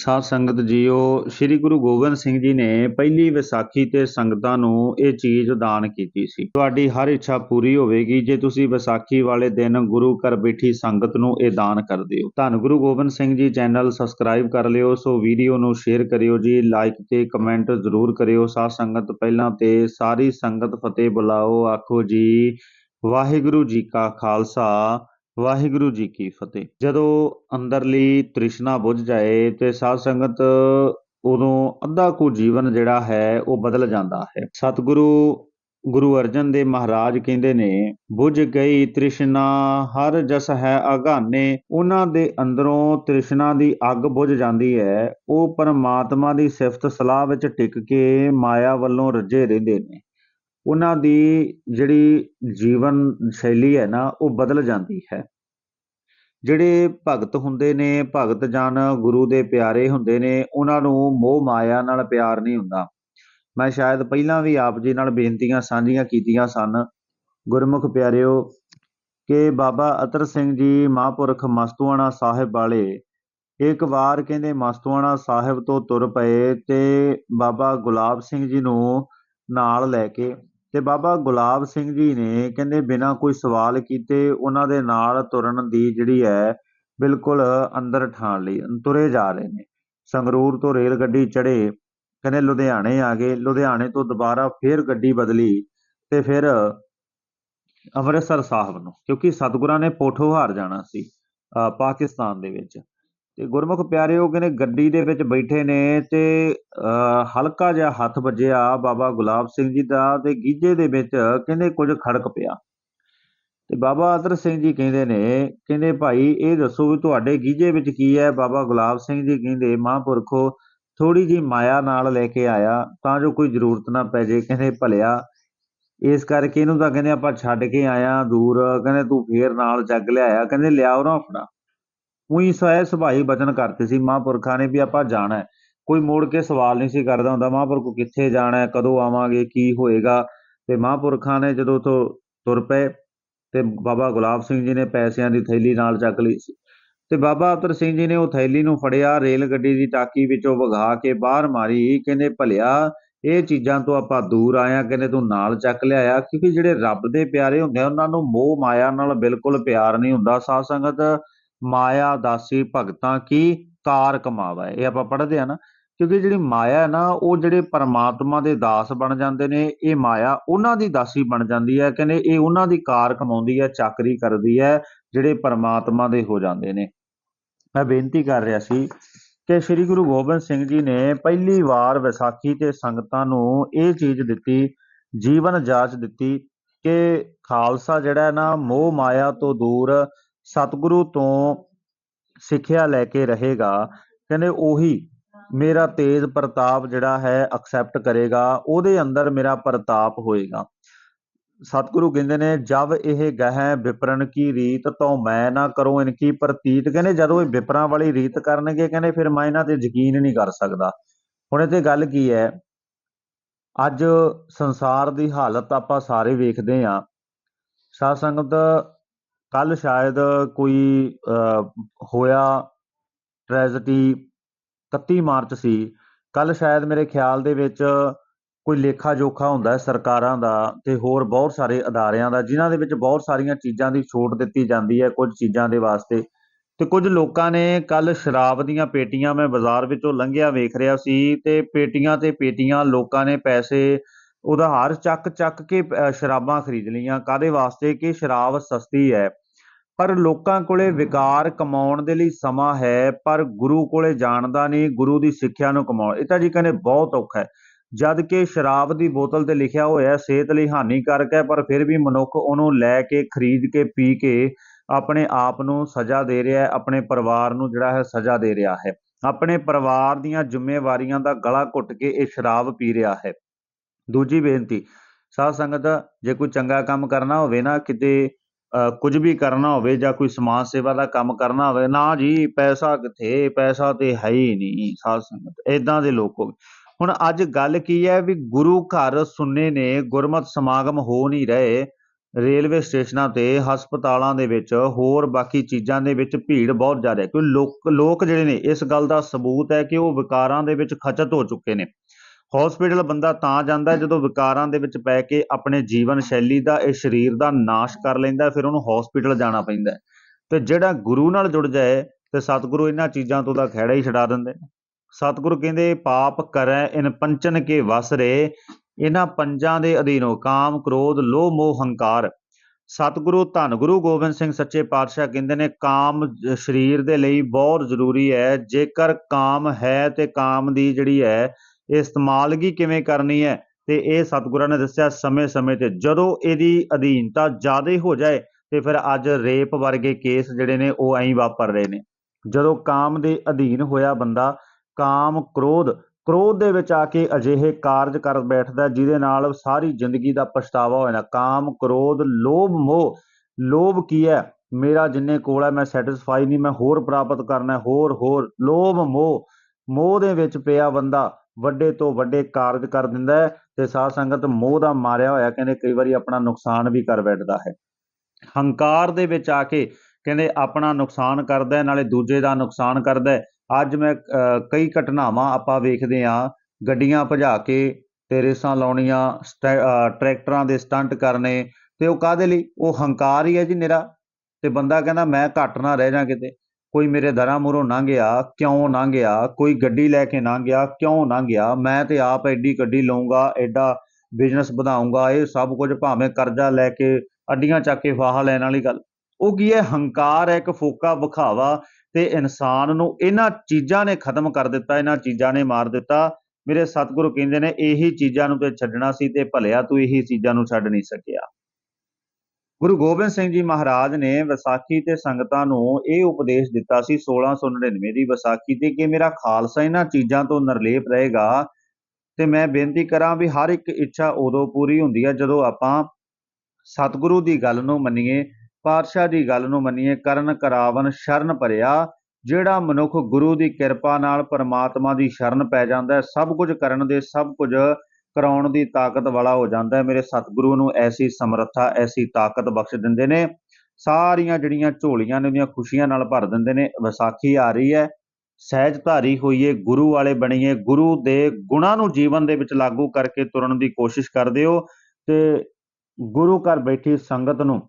ਸਾਧ ਸੰਗਤ ਜੀਓ, ਸ੍ਰੀ ਗੁਰੂ ਗੋਬਿੰਦ ਸਿੰਘ ਜੀ ਨੇ ਪਹਿਲੀ ਵਿਸਾਖੀ ਤੇ ਸੰਗਤਾਂ ਨੂੰ ਇਹ ਚੀਜ਼ ਦਾਨ ਕੀਤੀ ਸੀ। ਤੁਹਾਡੀ ਹਰ ਇੱਛਾ ਪੂਰੀ ਹੋਵੇਗੀ ਜੇ ਤੁਸੀਂ ਵਿਸਾਖੀ ਵਾਲੇ ਦਿਨ ਗੁਰੂ ਘਰ ਬੈਠੀ ਸੰਗਤ ਨੂੰ ਇਹ ਦਾਨ ਕਰ ਦਿਓ। ਧੰਨ ਗੁਰੂ ਗੋਬਿੰਦ ਸਿੰਘ ਜੀ, ਚੈਨਲ ਸਬਸਕ੍ਰਾਈਬ ਕਰ ਲਿਓ, ਸੋ ਵੀਡੀਓ ਨੂੰ ਸ਼ੇਅਰ ਕਰਿਓ ਜੀ ਲਾਈਕ ਤੇ ਕਮੈਂਟ ਜ਼ਰੂਰ ਕਰਿਓ। ਸਾਧ ਸੰਗਤ ਪਹਿਲਾਂ ਤੇ ਸਾਰੀ ਸੰਗਤ ਫਤਿਹ ਬੁਲਾਓ, ਆਖੋ ਜੀ, ਵਾਹਿਗੁਰੂ ਜੀ ਕਾ ਖਾਲਸਾ। ਵਾਹਿਗੁਰੂ ਜੀ ਕੀ ਫਤਿਹ। ਜਦੋਂ ਅੰਦਰਲੀ ਤ੍ਰਿਸ਼ਨਾ ਬੁੱਝ ਜਾਏ ਤੇ ਸਾਧ ਸੰਗਤ ਉਦੋਂ ਅੱਧਾ ਕੁ ਜੀਵਨ ਜਿਹੜਾ ਹੈ ਉਹ ਬਦਲ ਜਾਂਦਾ ਹੈ। ਸਤਿਗੁਰੂ ਗੁਰੂ ਅਰਜਨ ਦੇਵ ਮਹਾਰਾਜ ਕਹਿੰਦੇ ਨੇ, ਬੁੱਝ ਗਈ ਤ੍ਰਿਸ਼ਨਾ, ਹਰ ਜਸ ਹੈ ਅਗਾਨੇ। ਉਹਨਾਂ ਦੇ ਅੰਦਰੋਂ ਤ੍ਰਿਸ਼ਨਾ ਦੀ ਅੱਗ ਬੁੱਝ ਜਾਂਦੀ ਹੈ। ਉਹ ਪਰਮਾਤਮਾ ਦੀ ਸਿਫਤ ਸਲਾਹ ਵਿੱਚ ਟਿਕ ਕੇ ਮਾਇਆ ਵੱਲੋਂ ਰੱਜੇ ਰਹਿੰਦੇ ਨੇ। ਉਹਨਾਂ ਦੀ ਜਿਹੜੀ ਜੀਵਨ ਸ਼ੈਲੀ ਹੈ ਨਾ, ਉਹ ਬਦਲ ਜਾਂਦੀ ਹੈ। ਜਿਹੜੇ ਭਗਤ ਹੁੰਦੇ ਨੇ, ਭਗਤ ਜਨ ਗੁਰੂ ਦੇ ਪਿਆਰੇ ਹੁੰਦੇ ਨੇ, ਉਹਨਾਂ ਨੂੰ ਮੋਹ ਮਾਇਆ ਨਾਲ ਪਿਆਰ ਨਹੀਂ ਹੁੰਦਾ। ਮੈਂ ਸ਼ਾਇਦ ਪਹਿਲਾਂ ਵੀ ਆਪ ਜੀ ਨਾਲ ਬੇਨਤੀਆਂ ਸਾਂਝੀਆਂ ਕੀਤੀਆਂ ਸਨ। ਗੁਰਮੁਖ ਪਿਆਰਿਓ, ਕਿ ਬਾਬਾ ਅਤਰ ਸਿੰਘ ਜੀ ਮਹਾਂਪੁਰਖ ਮਸਤੂਆਣਾ ਸਾਹਿਬ ਵਾਲੇ ਇੱਕ ਵਾਰ ਕਹਿੰਦੇ ਮਸਤੂਆਣਾ ਸਾਹਿਬ ਤੋਂ ਤੁਰ ਪਏ ਤੇ ਬਾਬਾ ਗੁਲਾਬ ਸਿੰਘ ਜੀ ਨੂੰ ਨਾਲ ਲੈ ਕੇ ਤੇ ਬਾਬਾ ਗੁਲਾਬ ਸਿੰਘ ਜੀ ਨੇ ਕਹਿੰਦੇ ਬਿਨਾਂ ਕੋਈ ਸਵਾਲ ਕੀਤੇ ਉਹਨਾਂ ਦੇ ਨਾਲ ਤੁਰਨ ਦੀ ਜਿਹੜੀ ਹੈ ਬਿਲਕੁਲ ਅੰਦਰ ਠਾਣ ਲਈ ਤੁਰੇ ਜਾ ਰਹੇ ਨੇ। ਸੰਗਰੂਰ ਤੋਂ ਰੇਲ ਗੱਡੀ ਚੜੇ ਕਹਿੰਦੇ ਲੁਧਿਆਣੇ ਆ ਗਏ। ਲੁਧਿਆਣੇ ਤੋਂ ਦੁਬਾਰਾ ਫੇਰ ਗੱਡੀ ਬਦਲੀ ਤੇ ਫਿਰ ਅੰਮ੍ਰਿਤਸਰ ਸਾਹਿਬ ਨੂੰ, ਕਿਉਂਕਿ ਸਤਿਗੁਰਾਂ ਨੇ ਪੋਠੋਹਾਰ ਜਾਣਾ ਸੀ ਪਾਕਿਸਤਾਨ ਦੇ ਵਿੱਚ। ਤੇ ਗੁਰਮੁਖ ਪਿਆਰਿਓ ਕਹਿੰਦੇ ਗੱਡੀ ਦੇ ਵਿੱਚ ਬੈਠੇ ਨੇ ਤੇ ਅ, ਹਲਕਾ ਜਿਹਾ ਹੱਥ ਵੱਜਿਆ ਬਾਬਾ ਗੁਲਾਬ ਸਿੰਘ ਜੀ ਦਾ ਤੇ ਗੀਜੇ ਦੇ ਵਿੱਚ ਕਹਿੰਦੇ ਕੁਝ ਖੜਕ ਪਿਆ। ਤੇ ਬਾਬਾ ਅਤਰ ਸਿੰਘ ਜੀ ਕਹਿੰਦੇ ਨੇ ਕਹਿੰਦੇ ਭਾਈ ਇਹ ਦੱਸੋ ਵੀ ਤੁਹਾਡੇ ਗੀਜੇ ਵਿੱਚ ਕੀ ਹੈ? ਬਾਬਾ ਗੁਲਾਬ ਸਿੰਘ ਜੀ ਕਹਿੰਦੇ ਮਹਾਂਪੁਰਖੋ ਥੋੜੀ ਜੀ ਮਾਇਆ ਨਾਲ ਲੈ ਕੇ ਆਇਆ ਤਾਂ ਜੋ ਕੋਈ ਜ਼ਰੂਰਤ ਨਾ ਪੈ ਜੇ ਕਹਿੰਦੇ ਭਲਿਆ ਇਸ ਕਰਕੇ ਇਹਨੂੰ ਤਾਂ ਕਹਿੰਦੇ ਆਪਾਂ ਛੱਡ ਕੇ ਆਇਆ ਦੂਰ ਕਹਿੰਦੇ ਤੂੰ ਫੇਰ ਨਾਲ ਜੱਗ ਲਿਆਇਆ ਕਹਿੰਦੇ ਲਿਆ ਉਹਨਾਂ ਫੜਾ ਉਹੀ ਸਵੈ ਸੁਭਾਈ ਬਚਨ ਕਰਤੇ ਸੀ ਮਹਾਂਪੁਰਖਾਂ ਨੇ ਵੀ ਆਪਾਂ ਜਾਣਾ ਕੋਈ ਮੋੜ ਕੇ ਸਵਾਲ ਨਹੀਂ ਸੀ ਕਰਦਾ ਹੁੰਦਾ, ਮਹਾਂਪੁਰਖ ਕਿੱਥੇ ਜਾਣਾ ਕਦੋਂ ਆਵਾਂਗੇ, ਕੀ ਹੋਏਗਾ? ਤੇ ਮਹਾਂਪੁਰਖਾਂ ਨੇ ਜਦੋਂ ਤੋਂ ਤੁਰ ਪਏ ਤੇ ਬਾਬਾ ਗੁਲਾਬ ਸਿੰਘ ਜੀ ਨੇ ਪੈਸਿਆਂ ਦੀ ਥੈਲੀ ਨਾਲ ਚੱਕ ਲਈ ਸੀ। ਤੇ ਬਾਬਾ ਅਤਰ ਸਿੰਘ ਜੀ ਨੇ ਉਹ ਥੈਲੀ ਨੂੰ ਫੜਿਆ, ਰੇਲ ਗੱਡੀ ਦੀ ਟਾਕੀ ਵਿੱਚੋਂ ਵਗਾ ਕੇ ਬਾਹਰ ਮਾਰੀ। ਕਹਿੰਦੇ, ਭਲਿਆ, ਇਹ ਚੀਜ਼ਾਂ ਤੋਂ ਆਪਾਂ ਦੂਰ ਆਇਆ ਕਹਿੰਦੇ, ਤੂੰ ਨਾਲ ਚੱਕ ਲਿਆਇਆ। ਕਿਉਂਕਿ ਜਿਹੜੇ ਰੱਬ ਦੇ ਪਿਆਰੇ ਹੁੰਦੇ ਆ, ਉਹਨਾਂ ਨੂੰ ਮੋਹ, ਮਾਇਆ ਨਾਲ ਬਿਲਕੁਲ ਪਿਆਰ ਨਹੀਂ ਹੁੰਦਾ। ਸਾਧ ਸੰਗਤ ਮਾਇਆ ਦਾਸੀ ਭਗਤਾਂ ਕੀ ਕਾਰ ਕਮਾਵਾ। ਇਹ ਆਪਾਂ ਪੜ੍ਹਦੇ ਆ ਨਾ, ਕਿਉਂਕਿ ਜਿਹੜੀ ਮਾਇਆ ਹੈ ਨਾ, ਉਹ ਜਿਹੜੇ ਪਰਮਾਤਮਾ ਦੇ ਦਾਸ ਬਣ ਜਾਂਦੇ ਨੇ, ਇਹ ਮਾਇਆ ਉਹਨਾਂ ਦੀ ਦਾਸੀ ਬਣ ਜਾਂਦੀ ਹੈ। ਕਹਿੰਦੇ ਇਹ ਉਹਨਾਂ ਦੀ ਕਾਰ ਕਮਾਉਂਦੀ ਹੈ, ਚਾਕਰੀ ਕਰਦੀ ਹੈ, ਜਿਹੜੇ ਪਰਮਾਤਮਾ ਦੇ ਹੋ ਜਾਂਦੇ ਨੇ। ਮੈਂ ਬੇਨਤੀ ਕਰ ਰਿਹਾ ਸੀ ਕਿ ਸ੍ਰੀ ਗੁਰੂ ਗੋਬਿੰਦ ਸਿੰਘ ਜੀ ਨੇ ਪਹਿਲੀ ਵਾਰ ਵਿਸਾਖੀ ਤੇ ਸੰਗਤਾਂ ਨੂੰ ਇਹ ਚੀਜ਼ ਦਿੱਤੀ, ਜੀਵਨ ਜਾਚ ਦਿੱਤੀ ਕਿ ਖਾਲਸਾ ਜਿਹੜਾ ਹੈ ਨਾ, ਮੋਹ ਮਾਇਆ ਤੋਂ ਦੂਰ ਸਤਿਗੁਰੂ ਤੋਂ ਸਿੱਖਿਆ ਲੈ ਕੇ ਰਹੇਗਾ। ਕਹਿੰਦੇ ਉਹੀ ਮੇਰਾ ਤੇਜ ਪ੍ਰਤਾਪ ਜਿਹੜਾ ਹੈ ਐਕਸੈਪਟ ਕਰੇਗਾ, ਉਹਦੇ ਅੰਦਰ ਮੇਰਾ ਪ੍ਰਤਾਪ ਹੋਏਗਾ। ਸਤਿਗੁਰੂ ਕਹਿੰਦੇ ਨੇ, ਜਬ ਇਹ ਗਹਿ ਵਿਪਰਨ ਕੀ ਰੀਤ ਤੋਂ ਮੈਂ ਨਾ ਕਰੋ ਇਨਕੀ ਪ੍ਰਤੀਤ। ਕਹਿੰਦੇ ਜਦੋਂ ਇਹ ਵਿਪਰਾਂ ਵਾਲੀ ਰੀਤ ਕਰਨਗੇ, ਕਹਿੰਦੇ ਫਿਰ ਮੈਂ ਇਹਨਾਂ ਤੇ ਯਕੀਨ ਨਹੀਂ ਕਰ ਸਕਦਾ। ਹੁਣ ਇਹ ਤੇ ਗੱਲ ਕੀ ਹੈ? ਅੱਜ ਸੰਸਾਰ ਦੀ ਹਾਲਤ ਆਪਾਂ ਸਾਰੇ ਵੇਖਦੇ ਆਂ ਸਾਧ ਸੰਗਤ ਕੱਲ੍ਹ ਸ਼ਾਇਦ ਕੋਈ ਹੋਇਆ ਟ੍ਰੈਜਡੀ 31 ਮਾਰਚ ਸੀ। ਕੱਲ੍ਹ ਸ਼ਾਇਦ ਮੇਰੇ ਖਿਆਲ ਦੇ ਵਿੱਚ ਕੋਈ ਲੇਖਾ ਜੋਖਾ ਹੁੰਦਾ ਸਰਕਾਰਾਂ ਦਾ ਅਤੇ ਹੋਰ ਬਹੁਤ ਸਾਰੇ ਅਦਾਰਿਆਂ ਦਾ, ਜਿਨ੍ਹਾਂ ਦੇ ਵਿੱਚ ਬਹੁਤ ਸਾਰੀਆਂ ਚੀਜ਼ਾਂ ਦੀ ਛੋਟ ਦਿੱਤੀ ਜਾਂਦੀ ਹੈ ਕੁਝ ਚੀਜ਼ਾਂ ਦੇ ਵਾਸਤੇ। ਅਤੇ ਕੁਝ ਲੋਕਾਂ ਨੇ ਕੱਲ੍ਹ ਸ਼ਰਾਬ ਦੀਆਂ ਪੇਟੀਆਂ ਮੈਂ ਬਾਜ਼ਾਰ ਵਿੱਚੋਂ ਲੰਘਿਆ ਵੇਖ ਰਿਹਾ ਸੀ ਅਤੇ ਪੇਟੀਆਂ ਤੇ ਪੇਟੀਆਂ ਲੋਕਾਂ ਨੇ ਪੈਸੇ ਉਧਾਰ ਚੱਕ ਚੱਕ ਕੇ ਸ਼ਰਾਬਾਂ ਖਰੀਦ ਲਈਆਂ। ਕਾਹਦੇ ਵਾਸਤੇ? ਕਿ ਸ਼ਰਾਬ ਸਸਤੀ ਹੈ। ਪਰ ਲੋਕਾਂ ਕੋਲੇ ਵਿਕਾਰ ਕਮਾਉਣ ਦੇ ਲਈ ਸਮਾਂ ਹੈ, ਪਰ ਗੁਰੂ ਕੋਲੇ ਜਾਣਦਾ ਨਹੀਂ, ਗੁਰੂ ਦੀ ਸਿੱਖਿਆ ਨੂੰ ਕਮਾਉਣ। ਇਹ ਤਾਂ ਜੀ ਕਹਿੰਦੇ ਬਹੁਤ ਔਖਾ ਹੈ। ਜਦ ਕਿ ਸ਼ਰਾਬ ਦੀ ਬੋਤਲ ਤੇ ਲਿਖਿਆ ਹੋਇਆ, ਸਿਹਤ ਲਈ ਹਾਨੀਕਾਰਕ ਹੈ, ਪਰ ਫਿਰ ਵੀ ਮਨੁੱਖ ਉਹਨੂੰ ਲੈ ਕੇ, ਖਰੀਦ ਕੇ, ਪੀ ਕੇ ਆਪਣੇ ਆਪ ਨੂੰ ਸਜ਼ਾ ਦੇ ਰਿਹਾ ਹੈ, ਆਪਣੇ ਪਰਿਵਾਰ ਨੂੰ ਜਿਹੜਾ ਹੈ ਸਜ਼ਾ ਦੇ ਰਿਹਾ ਹੈ। ਆਪਣੇ ਪਰਿਵਾਰ ਦੀਆਂ ਜ਼ਿੰਮੇਵਾਰੀਆਂ ਦਾ ਗਲਾ ਘੁੱਟ ਕੇ ਇਹ ਸ਼ਰਾਬ ਪੀ ਰਿਹਾ ਹੈ। ਦੂਜੀ ਬੇਨਤੀ, ਸਾਧ ਸੰਗਤ, ਜੇ ਕੋਈ ਚੰਗਾ ਕੰਮ ਕਰਨਾ ਹੋਵੇ ਨਾ, ਕਿਤੇ ਕੁਝ ਵੀ ਕਰਨਾ ਹੋਵੇ ਜਾਂ ਕੋਈ ਸਮਾਜ ਸੇਵਾ ਦਾ ਕੰਮ ਕਰਨਾ ਹੋਵੇ, ਨਾ ਜੀ, ਪੈਸਾ ਕਿੱਥੇ? ਪੈਸਾ ਤੇ ਹੈ ਹੀ ਨਹੀਂ, ਸਾਧ ਸੰਗਤ ਇਦਾਂ ਦੇ ਲੋਕ ਹੋ ਗਏ। ਹੁਣ ਅੱਜ ਗੱਲ ਕੀ ਹੈ ਵੀ ਗੁਰੂ ਘਰ ਸੁਣਨੇ ਨੇ ਗੁਰਮਤ ਸਮਾਗਮ ਹੋ ਨਹੀਂ ਰਹੇ, ਰੇਲਵੇ ਸਟੇਸ਼ਨਾਂ ਤੇ, ਹਸਪਤਾਲਾਂ ਦੇ ਵਿੱਚ, ਹੋਰ ਬਾਕੀ ਚੀਜ਼ਾਂ ਦੇ ਵਿੱਚ ਭੀੜ ਬਹੁਤ ਜ਼ਿਆਦਾ ਹੈ। ਕਿਉਂ ਲੋਕ ਲੋਕ ਜਿਹੜੇ ਨੇ, ਇਸ ਗੱਲ ਦਾ ਸਬੂਤ ਹੈ ਕਿ ਉਹ ਵਿਕਾਰਾਂ ਦੇ ਵਿੱਚ ਖਚਤ ਹੋ ਚੁੱਕੇ ਨੇ। ਹਸਪੀਟਲ ਬੰਦਾ ਤਾਂ ਜਾਂਦਾ ਜਦੋਂ ਵਿਕਾਰਾਂ ਦੇ ਵਿੱਚ ਪੈ ਕੇ ਆਪਣੇ ਜੀਵਨ ਸ਼ੈਲੀ ਦਾ, ਇਹ ਸਰੀਰ ਦਾ ਨਾਸ਼ ਕਰ ਲੈਂਦਾ, ਫਿਰ ਉਹਨੂੰ ਹਸਪੀਟਲ ਜਾਣਾ ਪੈਂਦਾ ਹੈ। ਤੇ ਜਿਹੜਾ ਗੁਰੂ ਨਾਲ ਜੁੜ ਜਾਏ, ਤੇ ਸਤਿਗੁਰੂ ਇਹਨਾਂ ਚੀਜ਼ਾਂ ਤੋਂ ਤਾਂ ਖਹਿੜਾ ਹੀ ਛਡਾ ਦਿੰਦੇ ਨੇ। ਸਤਿਗੁਰੂ ਕਹਿੰਦੇ, ਪਾਪ ਕਰੈ, ਇਨ ਪੰਚਨ ਕੇ ਵਸ ਰੇ। ਇਹਨਾਂ ਪੰਜਾਂ ਦੇ ਅਧੀਨੋ ਕਾਮ, ਕ੍ਰੋਧ, ਲੋਭ, ਮੋਹ, ਹੰਕਾਰ। ਸਤਿਗੁਰੂ ਧੰਨ ਗੁਰੂ ਗੋਬਿੰਦ ਸਿੰਘ ਸੱਚੇ ਪਾਤਸ਼ਾਹ ਕਹਿੰਦੇ ਨੇ, ਕਾਮ ਸਰੀਰ ਦੇ ਲਈ ਬਹੁਤ ਜ਼ਰੂਰੀ ਹੈ। ਜੇਕਰ ਕਾਮ ਹੈ ਤੇ ਕਾਮ ਦੀ ਜਿਹੜੀ ਹੈ ਇਸਤੇਮਾਲਗੀ ਕਿਵੇਂ ਕਰਨੀ ਹੈ? ਤੇ ਇਹ ਸਤਿਗੁਰਾਂ ਨੇ ਦੱਸਿਆ ਸਮੇਂ-ਸਮੇਂ ਤੇ ਜਦੋਂ ਇਹਦੀ ਅਧੀਨਤਾ ਜ਼ਿਆਦਾ ਹੋ ਜਾਏ ਤੇ ਫਿਰ ਅੱਜ ਰੇਪ ਵਰਗੇ ਕੇਸ ਜਿਹੜੇ ਨੇ ਉਹ ਐਂ ਵਾਪਰ ਰਹੇ ਨੇ। ਜਦੋਂ ਕਾਮ ਦੇ ਅਧੀਨ ਹੋਇਆ ਬੰਦਾ, ਕਾਮ ਕ੍ਰੋਧ ਕ੍ਰੋਧ ਦੇ ਵਿੱਚ ਆ ਕੇ ਅਜਿਹੇ ਕਾਰਜ ਕਰ ਬੈਠਦਾ ਜਿਹਦੇ ਨਾਲ ਸਾਰੀ ਜ਼ਿੰਦਗੀ ਦਾ ਪਛਤਾਵਾ ਹੋ ਜਾਂਦਾ। ਕਾਮ, ਕ੍ਰੋਧ, ਲੋਭ, ਮੋਹ। ਲੋਭ ਕੀ ਹੈ? ਮੇਰਾ ਜਿੰਨੇ ਕੋਲ ਹੈ, ਮੈਂ ਸੈਟੀਸਫਾਈ ਨਹੀਂ, ਮੈਂ ਹੋਰ ਪ੍ਰਾਪਤ ਕਰਨਾ ਹੋਰ ਹੋਰ। ਲੋਭ, ਮੋਹ। ਮੋਹ ਦੇ ਵਿੱਚ ਪਿਆ ਬੰਦਾ ਵੱਡੇ ਤੋਂ ਵੱਡੇ ਕਾਰਜ ਕਰ ਦਿੰਦਾ ਹੈ ਤੇ ਸਾਧ ਸੰਗਤ ਮੋਹ ਦਾ ਮਾਰਿਆ ਹੋਇਆ ਕਹਿੰਦੇ ਕਈ ਵਾਰੀ ਆਪਣਾ ਨੁਕਸਾਨ ਵੀ ਕਰ ਬੈਠਦਾ ਹੈ। ਹੰਕਾਰ ਦੇ ਵਿੱਚ ਆ ਕੇ ਕਹਿੰਦੇ ਆਪਣਾ ਨੁਕਸਾਨ ਕਰਦਾ ਹੈ ਨਾਲੇ ਦੂਜੇ ਦਾ ਨੁਕਸਾਨ ਕਰਦਾ ਹੈ। ਅੱਜ ਮੈਂ ਅਹ, ਕਈ ਘਟਨਾਵਾਂ ਆਪਾਂ ਵੇਖਦੇ ਹਾਂ ਗੱਡੀਆਂ ਭਜਾ ਕੇ ਤੇ ਰੇਸਾਂ ਲਾਉਣੀਆਂ ਸਟੈ- ਟਰੈਕਟਰਾਂ ਦੇ ਸਟੰਟ ਕਰਨੇ ਤੇ ਉਹ ਕਾਹਦੇ ਲਈ? ਉਹ ਹੰਕਾਰ ਹੀ ਹੈ ਜੀ ਨਿਰਾ ਤੇ ਬੰਦਾ ਕਹਿੰਦਾ ਮੈਂ ਘੱਟ ਨਾ ਰਹਿ ਜਾ ਕਿਤੇ। ਕੋਈ ਮੇਰੇ ਦਰਾਂ ਮੂਹਰੋਂ ਲੰਘ ਗਿਆ, ਕਿਉਂ ਲੰਘ ਗਿਆ, ਕੋਈ ਗੱਡੀ ਲੈ ਕੇ ਲੰਘ ਗਿਆ, ਕਿਉਂ ਲੰਘ ਗਿਆ, ਮੈਂ ਤੇ ਆਪ ਐਡੀ ਗੱਡੀ ਲਊਂਗਾ, ਐਡਾ ਬਿਜ਼ਨਸ ਵਧਾਊਂਗਾ, ਇਹ ਸਭ ਕੁਝ ਭਾਵੇਂ ਕਰਜ਼ਾ ਲੈ ਕੇ ਅੱਡੀਆਂ ਚੱਕ ਕੇ ਫਾਹਾ ਲੈਣ ਵਾਲੀ ਗੱਲ। ਉਹ ਕੀ ਹੈ? ਹੰਕਾਰ ਹੈ, ਇੱਕ ਫੋਕਾ ਵਿਖਾਵਾ ਤੇ ਇਨਸਾਨ ਨੂੰ ਇਹਨਾਂ ਚੀਜ਼ਾਂ ਨੇ ਖਤਮ ਕਰ ਦਿੱਤਾ, ਇਹਨਾਂ ਚੀਜ਼ਾਂ ਨੇ ਮਾਰ ਦਿੱਤਾ। ਮੇਰੇ ਸਤਿਗੁਰੂ ਕਹਿੰਦੇ ਨੇ, ਇਹੀ ਚੀਜ਼ਾਂ ਨੂੰ ਤੇ ਛੱਡਣਾ ਸੀ ਤੇ ਭਲਿਆ ਤੂੰ ਇਹੀ ਚੀਜ਼ਾਂ ਨੂੰ ਛੱਡ ਨਹੀਂ ਸਕਿਆ। ਗੁਰੂ ਗੋਬਿੰਦ ਸਿੰਘ ਜੀ ਮਹਾਰਾਜ ਨੇ ਵਿਸਾਖੀ ਤੇ ਸੰਗਤਾਂ ਨੂੰ ਇਹ ਉਪਦੇਸ਼ ਦਿੱਤਾ ਸੀ 1699 ਦੀ ਵਿਸਾਖੀ ਤੇ ਕਿ ਮੇਰਾ ਖਾਲਸਾ ਇਹਨਾਂ ਚੀਜ਼ਾਂ ਤੋਂ ਨਿਰਲੇਪ ਰਹੇਗਾ। ਤੇ ਮੈਂ ਬੇਨਤੀ ਕਰਾਂ ਵੀ ਹਰ ਇੱਕ ਇੱਛਾ ਉਦੋਂ ਪੂਰੀ ਹੁੰਦੀ ਹੈ ਜਦੋਂ ਆਪਾਂ ਸਤਿਗੁਰੂ ਦੀ ਗੱਲ ਨੂੰ ਮੰਨੀਏ, ਪਾਤਸ਼ਾਹ ਦੀ ਗੱਲ ਨੂੰ ਮੰਨੀਏ, ਕਰਨ ਕਰਾਵਨ ਸ਼ਰਨ ਭਰਿਆ, ਜਿਹੜਾ ਮਨੁੱਖ ਗੁਰੂ ਦੀ ਕਿਰਪਾ ਨਾਲ ਪਰਮਾਤਮਾ ਦੀ ਸ਼ਰਨ ਪੈ ਜਾਂਦਾ ਹੈ, ਸਭ ਕੁਝ ਕਰਨ ਦੇ ਸਭ ਕੁਝ ਕਰਾਉਣ ਦੀ ਤਾਕਤ ਵਾਲਾ ਹੋ ਜਾਂਦਾ ਹੈ। ਮੇਰੇ ਸਤਿਗੁਰੂ ਨੂੰ ਐਸੀ ਸਮਰੱਥਾ, ਐਸੀ ਤਾਕਤ ਬਖਸ਼ ਦਿੰਦੇ ਨੇ। ਸਾਰੀਆਂ ਜਿਹੜੀਆਂ ਝੋਲੀਆਂ ਨੇ, ਉਹਦੀਆਂ ਖੁਸ਼ੀਆਂ ਨਾਲ ਭਰ ਦਿੰਦੇ ਨੇ। ਵਿਸਾਖੀ ਆ ਰਹੀ ਹੈ। ਸਹਿਜਧਾਰੀ ਹੋਈਏ, ਗੁਰੂ ਵਾਲੇ ਬਣੀਏ। ਗੁਰੂ ਦੇ ਗੁਣਾਂ ਨੂੰ ਜੀਵਨ ਦੇ ਵਿੱਚ ਲਾਗੂ ਕਰਕੇ ਤੁਰਨ ਦੀ ਕੋਸ਼ਿਸ਼ ਕਰਦੇ ਹੋ ਤੇ ਗੁਰੂ ਘਰ ਬੈਠੀ ਸੰਗਤ ਨੂੰ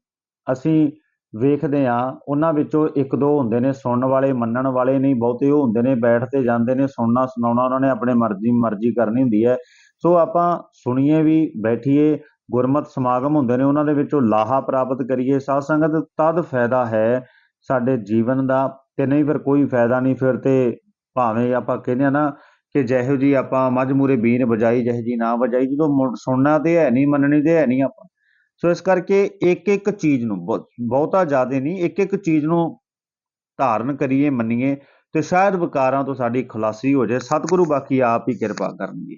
ਅਸੀਂ ਵੇਖਦੇ ਆ ਉਹਨਾਂ ਵਿੱਚੋਂ ਇੱਕ ਦੋ ਹੁੰਦੇ ਨੇ ਸੁਣਨ ਵਾਲੇ, ਮੰਨਣ ਵਾਲੇ ਨਹੀਂ। ਬਹੁਤੇ ਉਹ ਹੁੰਦੇ ਨੇ, ਬੈਠ ਤੇ ਜਾਂਦੇ ਨੇ। ਸੁਣਨਾ ਸੁਣਾਉਣਾ ਉਹਨਾਂ ਨੇ, ਆਪਣੇ ਮਰਜ਼ੀ ਮਰਜ਼ੀ ਕਰਨੀ ਹੁੰਦੀ ਹੈ। ਸੋ ਆਪਾਂ ਸੁਣੀਏ ਵੀ, ਬੈਠੀਏ, ਗੁਰਮਤ ਸਮਾਗਮ ਹੁੰਦੇ ਨੇ, ਉਹਨਾਂ ਦੇ ਵਿੱਚੋਂ ਲਾਹਾ ਪ੍ਰਾਪਤ ਕਰੀਏ। ਸਾਧ ਸੰਗਤ, ਤਦ ਫਾਇਦਾ ਹੈ ਸਾਡੇ ਜੀਵਨ ਦਾ। ਤੇ ਨਹੀਂ ਫਿਰ ਕੋਈ ਫਾਇਦਾ ਨਹੀਂ, ਫਿਰ ਤੇ ਭਾਵੇਂ ਆਪਾਂ ਕਹਿੰਦੇ ਆ ਨਾ ਕਿ ਜਿਹੋ ਜੀ ਆਪਾਂ ਮੱਝ ਮੂਰੇ ਬੀਨ ਵਜਾਈ, ਜਿਹੋ ਜੀ ਨਾ ਵਜਾਈ, ਜਦੋਂ ਮੁੜ- ਸੁਣਨਾ ਤੇ ਹੈ ਨਹੀਂ, ਮੰਨਣੀ ਤੇ ਹੈ ਨਹੀਂ ਆਪਾਂ। ਸੋ ਇਸ ਕਰਕੇ ਇੱਕ ਇੱਕ ਚੀਜ਼ ਨੂੰ ਬਹੁ- ਬਹੁਤਾ ਜ਼ਿਆਦਾ ਨਹੀਂ ਇੱਕ ਇੱਕ ਚੀਜ਼ ਨੂੰ ਧਾਰਨ ਕਰੀਏ, ਮੰਨੀਏ, ਤੇ ਸ਼ਾਇਦ ਵਿਕਾਰਾਂ ਤੋਂ ਸਾਡੀ ਖੁਲਾਸੀ ਹੋ ਜਾਏ। ਸਤਿਗੁਰੂ ਬਾਕੀ ਆਪ ਹੀ ਕਿਰਪਾ ਕਰਨਗੇ।